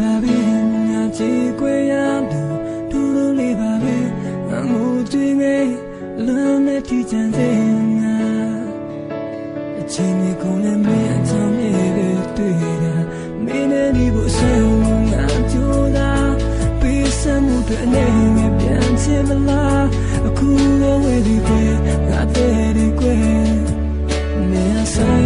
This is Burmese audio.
လေးပါပဲငါချီခွေရလို့ဒူဒူလေးပါပဲငါမှုတွင်ငယ်လွမ်းနဲ့ကြည်ချမ်းစေငါအချိန်လေးကုန်လည်းမင်းအချမ်းမြေတွေတွေ့တာမင်းနဲ့ဒီဘုဆုံးငါကြိုးတာပေးစမ်းမှုတွေအနေနဲ့ပြန်ချင်မလားအခုလည်းဝေဒီပဲငါတဲ့ဒီကွယ်မင်းဆိုင်